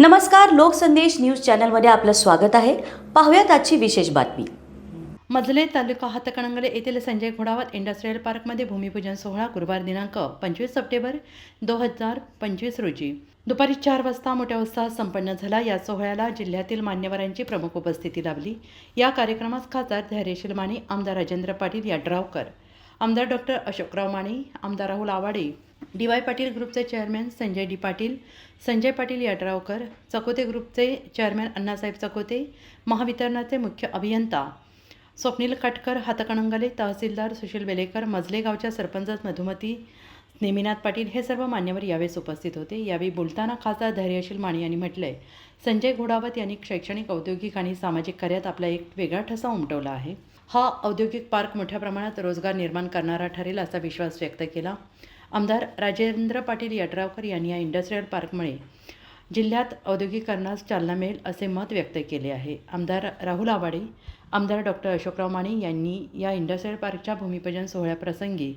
नमस्कार लोकसंदेश न्यूज चॅनलमध्ये आपलं स्वागत आहे. पाहूयात आजची विशेष बातमी. मजले तालुका हातकणंगले येथील संजय घोडावत इंडस्ट्रीयल पार्कमध्ये भूमिपूजन सोहळा गुरुवार दिनांक पंचवीस सप्टेंबर दोन हजार पंचवीस रोजी. दुपारी चार वाजता मोठ्या उत्साहात संपन्न झाला. या सोहळ्याला जिल्ह्यातील मान्यवरांची प्रमुख उपस्थिती लाभली. या कार्यक्रमास खासदार धैर्यशील माने आमदार राजेंद्र पाटील याड्रावकर आमदार डॉक्टर अशोकराव माने आमदार राहुल आवाडे डी वाय पाटील ग्रुपचे चेअरमॅन संजय डी पाटील संजय पाटील यड्रावकर चकोते ग्रुपचे चेअरमॅन अण्णासाहेब चकोते महावितरणाचे मुख्य अभियंता स्वप्नील काटकर हातकणंगले तहसीलदार सुशील वेलेकर मजले गावच्या सरपंच मधुमती नेमिनाथ पाटील हे सर्व मान्यवर यावेळेस उपस्थित होते. यावेळी बोलताना खासदार धैर्यशील माने यांनी म्हटलंय संजय घोडावत यांनी शैक्षणिक औद्योगिक आणि सामाजिक कार्यात आपला एक वेगळा ठसा उमटवला आहे. हा औद्योगिक पार्क मोठ्या प्रमाणात रोजगार निर्माण करणारा ठरेल असा विश्वास व्यक्त केला. आमदार राजेंद्र पाटील यड्रावकर यांनी या इंडस्ट्रीयल पार्कमुळे जिल्ह्यात औद्योगिकरणास चालना मिळेल असे मत व्यक्त केले आहे. आमदार राहुल आवाडे आमदार डॉक्टर अशोकराव माने यांनी या इंडस्ट्रीयल पार्कच्या भूमिपूजन सोहळ्याप्रसंगी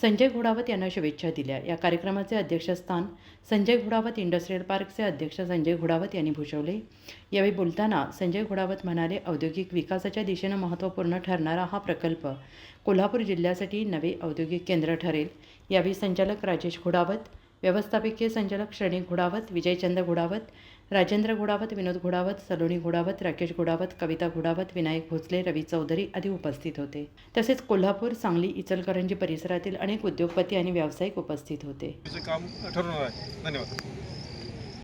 संजय घोडावत यांना शुभेच्छा दिल्या. या कार्यक्रमाचे अध्यक्षस्थान संजय घोडावत इंडस्ट्रीयल पार्कचे अध्यक्ष संजय घोडावत यांनी भूषवले. यावेळी बोलताना संजय घोडावत म्हणाले औद्योगिक विकासाच्या दिशेनं महत्त्वपूर्ण ठरणारा हा प्रकल्प कोल्हापूर जिल्ह्यासाठी नवे औद्योगिक केंद्र ठरेल. यावेळी संचालक राजेश घोडावत व्यवस्थापकीय संचालक श्रेणी घोडावत विजयचंद घोडावत राजेंद्र घोडावत विनोद घोडावत सलोनी घोडावत राकेश घोडावत कविता घोडावत विनायक भोसले रवी चौधरी आदी उपस्थित होते. तसेच कोल्हापूर सांगली इचलकरंजी परिसरातील अनेक उद्योगपती आणि व्यावसायिक उपस्थित होते. काम ठरवणार आहे. धन्यवाद.